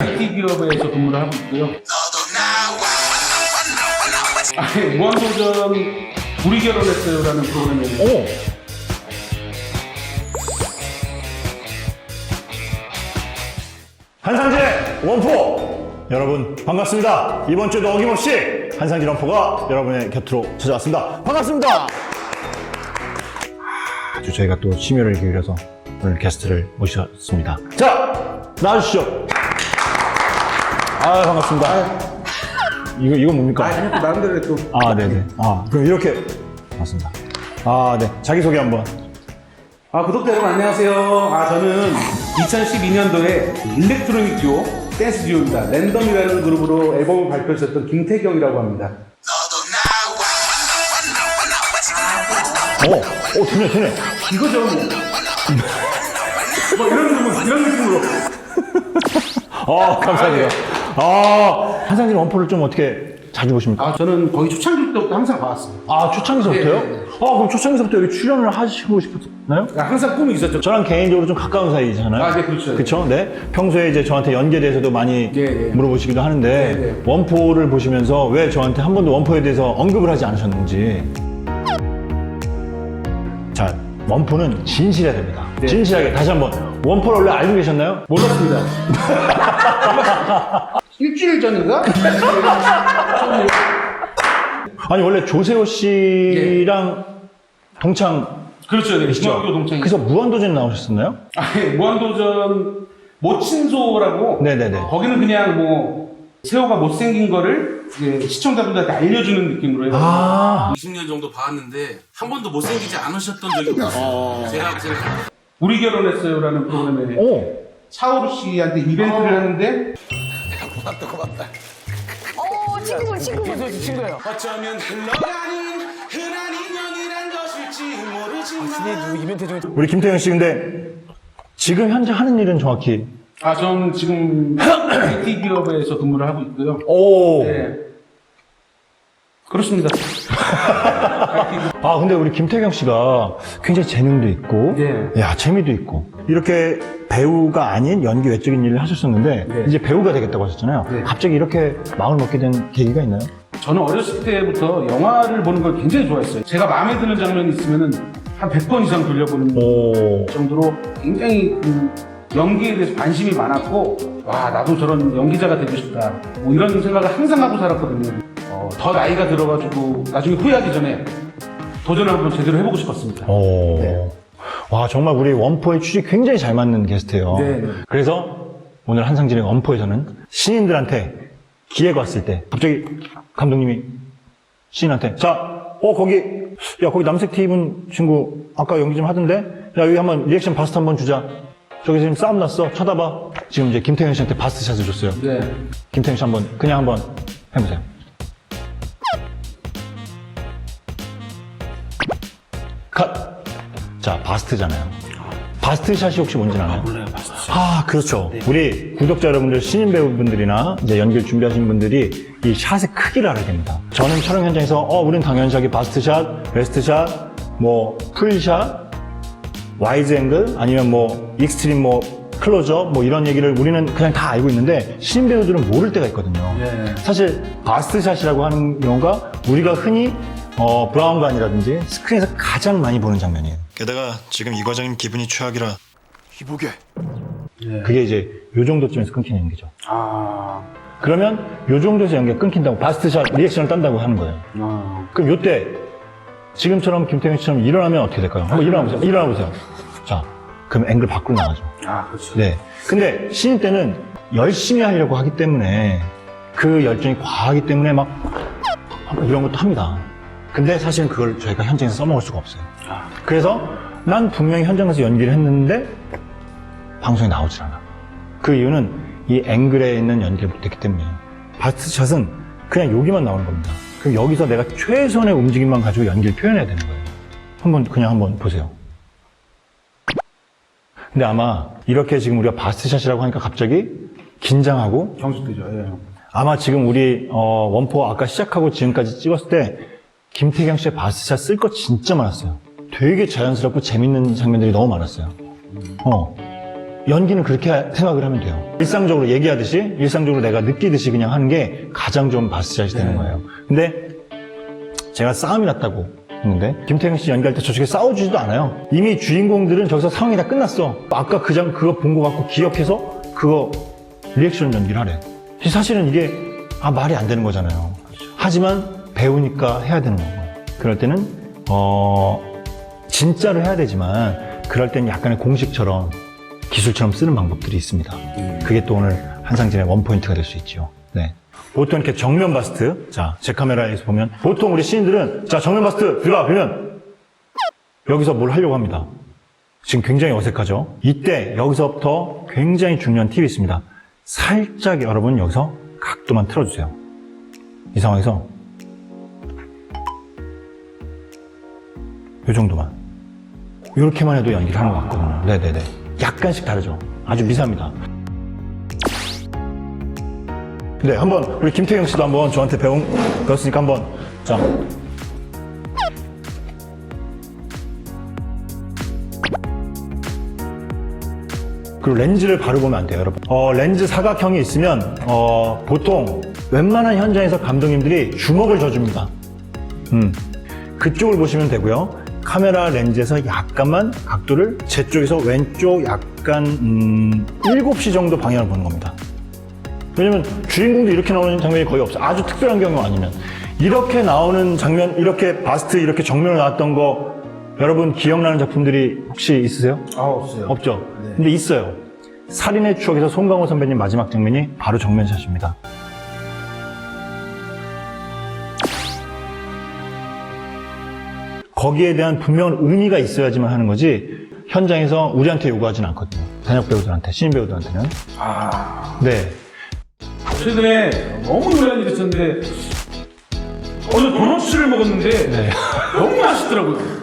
IT 기업에서 근무를 하고 있고요. 아니, 무한도전 우리 결혼했어요라는 프로그램에 오! 한상진의 원포! 여러분, 반갑습니다. 이번 주에도 어김없이 한상진 원포가 여러분의 곁으로 찾아왔습니다. 반갑습니다! 아주 저희가 또 심혈을 기울여서 오늘 게스트를 모셨습니다. 자, 나와주시죠. 아, 반갑습니다. 이거, 이거 뭡니까? 아니 또 나름대로 또 아, 네네. 아, 그럼 이렇게. 맞습니다. 아, 네. 자기소개 한 번. 아, 구독자 여러분 안녕하세요. 아, 저는 2012년도에 일렉트로닉 듀오, 댄스 듀오입니다. 랜덤이라는 그룹으로 앨범을 발표했었던 김태경이라고 합니다. 오, 오, 되네, 되네. 이거죠, 뭐. 뭐 이런 느낌, 이런 느낌으로. 아, 감사합니다. 아, 한상진 원포를 좀 어떻게 자주 보십니까? 아, 저는 거의 초창기 때부터 항상 봐왔어요. 아, 초창기서부터요? 네, 네. 아, 그럼 초창기서부터 여기 출연을 하시고 싶었나요? 아, 항상 꿈이 있었죠. 저랑 개인적으로 좀 가까운 사이잖아요. 아, 네, 그렇죠. 그쵸? 네. 평소에 이제 저한테 연기에 대해서도 많이 네, 네. 물어보시기도 하는데, 네, 네. 원포를 보시면서 왜 저한테 한 번도 원포에 대해서 언급을 하지 않으셨는지. 자, 원포는 진실해야 됩니다. 네. 진실하게 다시 한 번. 원포를 원래 알고 계셨나요? 몰랐습니다. 일주일 전인가? 아니, 원래 조세호 씨랑 동창 그렇죠. 네. 그죠? 중학교 동창이. 그래서 무한도전 나오셨었나요? 아니, 무한도전 모친소라고. 네네네. 거기는 그냥 뭐 세호가 못생긴 거를 이제 시청자분들한테 알려주는 느낌으로 해서. 아, 20년 정도 봤는데 한 번도 못생기지 않으셨던 적이 없어요. 제가 제가 우리 결혼했어요라는 프로그램에 오. 차오루 씨한테 이벤트를 하는데 어, 친구분, 친구분. 어쩌면 흘러가는 흔한 인연이란 것일지 모르지만 우리 김태형 씨 근데 지금 현재 하는 일은 정확히 아 저는 지금 IT 기업에서 근무를 하고 있고요. 오. 네. 그렇습니다. 아 근데 우리 김태경 씨가 굉장히 재능도 있고, 네. 야 재미도 있고 이렇게 배우가 아닌 연기 외적인 일을 하셨었는데 네. 이제 배우가 되겠다고 하셨잖아요. 네. 갑자기 이렇게 마음을 먹게 된 계기가 있나요? 저는 어렸을 때부터 영화를 보는 걸 굉장히 좋아했어요. 제가 마음에 드는 장면이 있으면은 한 100번 이상 돌려보는 오. 정도로 굉장히 그 연기에 대해서 관심이 많았고 와 나도 저런 연기자가 되고 싶다 뭐 이런 생각을 항상 하고 살았거든요 어, 더 나이가 들어가지고 나중에 후회하기 전에 도전을 한번 제대로 해보고 싶었습니다 오. 네. 와 정말 우리 원포의 취지 굉장히 잘 맞는 게스트예요. 네, 네. 그래서 오늘 한상진의 원포에서는 신인들한테 기회가 왔을 때 갑자기 감독님이 신인한테 자, 어 거기 야 거기 남색 티 입은 친구 아까 연기 좀 하던데 야 여기 한번 리액션 바스트 한번 주자. 저기 지금 싸움 났어. 쳐다봐. 지금 이제 김태현 씨한테 바스트 샷을 줬어요. 네. 김태현 씨 한번 그냥 한번 해보세요. 컷. 자, 바스트잖아요. 바스트 샷이 혹시 뭔지 아나요? 몰라요 바스트. 아, 그렇죠. 우리 구독자 여러분들, 신인 배우분들이나 이제 연기를 준비하시는 분들이 이 샷의 크기를 알아야 됩니다. 저는 촬영 현장에서, 어, 우린 당연시하게 바스트 샷, 웨스트 샷, 뭐, 풀샷, 와이즈 앵글, 아니면 뭐, 익스트림 뭐, 클로저, 뭐 이런 얘기를 우리는 그냥 다 알고 있는데, 신인 배우들은 모를 때가 있거든요. 네. 사실, 바스트 샷이라고 하는 경우가 우리가 흔히, 어, 브라운관이라든지 스크린에서 가장 많이 보는 장면이에요. 게다가 지금 이 과장님 기분이 최악이라 이보게 그게 이제 요 정도쯤에서 끊기는 연기죠. 아, 그러면 요 정도에서 연기가 끊긴다고 바스트샷 리액션을 딴다고 하는 거예요. 아. 그럼 요때 지금처럼 김태형 씨처럼 일어나면 어떻게 될까요? 한번 일어나 보세요. 일어나 보세요. 자, 그럼 앵글 밖으로 나가죠. 아 그렇죠 네. 근데 신인 때는 열심히 하려고 하기 때문에 그 열정이 과하기 때문에 막 이런 것도 합니다. 근데 사실은 그걸 저희가 현장에서 써먹을 수가 없어요. 그래서 난 분명히 현장에서 연기를 했는데 방송에 나오질 않아. 그 이유는 이 앵글에 있는 연기를 못했기 때문이에요. 바스트샷은 그냥 여기만 나오는 겁니다. 그럼 여기서 내가 최선의 움직임만 가지고 연기를 표현해야 되는 거예요. 한번 그냥 한번 보세요. 근데 아마 이렇게 지금 우리가 바스트샷이라고 하니까 갑자기 긴장하고 경수되죠 예. 아마 지금 우리 어, 원포 아까 시작하고 지금까지 찍었을 때 김태경 씨의 바스샷 쓸 거 진짜 많았어요. 되게 자연스럽고 재밌는 장면들이 너무 많았어요. 어. 연기는 그렇게 생각을 하면 돼요. 일상적으로 얘기하듯이, 일상적으로 내가 느끼듯이 그냥 하는 게 가장 좀 바스샷이 되는 거예요. 근데 제가 싸움이 났다고 했는데, 김태형 씨 연기할 때 저쪽에 싸워주지도 않아요. 이미 주인공들은 저기서 상황이 다 끝났어. 아까 그 장, 그거 본거 갖고 기억해서 그거 리액션 연기를 하래. 사실은 이게, 아, 말이 안 되는 거잖아요. 하지만 배우니까 해야 되는 거고요. 그럴 때는, 어, 진짜로 해야 되지만, 그럴 때는 약간의 공식처럼 기술처럼 쓰는 방법들이 있습니다. 그게 또 오늘 한상진의 원포인트가 될 수 있죠. 네. 보통 이렇게 정면 바스트. 자, 제 카메라에서 보면, 보통 우리 시인들은, 자, 정면 바스트 들어가! 그러면, 여기서 뭘 하려고 합니다. 지금 굉장히 어색하죠? 이때, 여기서부터 굉장히 중요한 팁이 있습니다. 살짝 여러분 여기서 각도만 틀어주세요. 이 상황에서, 이 정도만. 이렇게만 해도 연기를 하는 것 같거든요. 네네네. 약간씩 다르죠? 아주 미세합니다. 네, 한번 우리 김태경 씨도 한번 저한테 배운 배웠으니까 한번 자. 그리고 렌즈를 바로 보면 안 돼요, 여러분. 어, 렌즈 사각형이 있으면 어, 보통 웬만한 현장에서 감독님들이 주먹을 져줍니다. 음, 그쪽을 보시면 되고요. 카메라 렌즈에서 약간만 각도를 제 쪽에서 왼쪽 약간 음, 7시 정도 방향을 보는 겁니다. 왜냐면 주인공도 이렇게 나오는 장면이 거의 없어. 아주 특별한 경우 아니면. 이렇게 나오는 장면, 이렇게 바스트 이렇게 정면으로 나왔던 거 여러분 기억나는 작품들이 혹시 있으세요? 아, 없어요. 없죠? 근데 있어요. 살인의 추억에서 송강호 선배님 마지막 장면이 바로 정면샷입니다. 거기에 대한 분명한 의미가 있어야지만 하는 거지 현장에서 우리한테 요구하진 않거든요. 단역 배우들한테, 신인 배우들한테는. 아, 네. 최근에 너무 놀란 일이 있었는데, 어느 도넛을 먹었는데, 너무 맛있더라고요.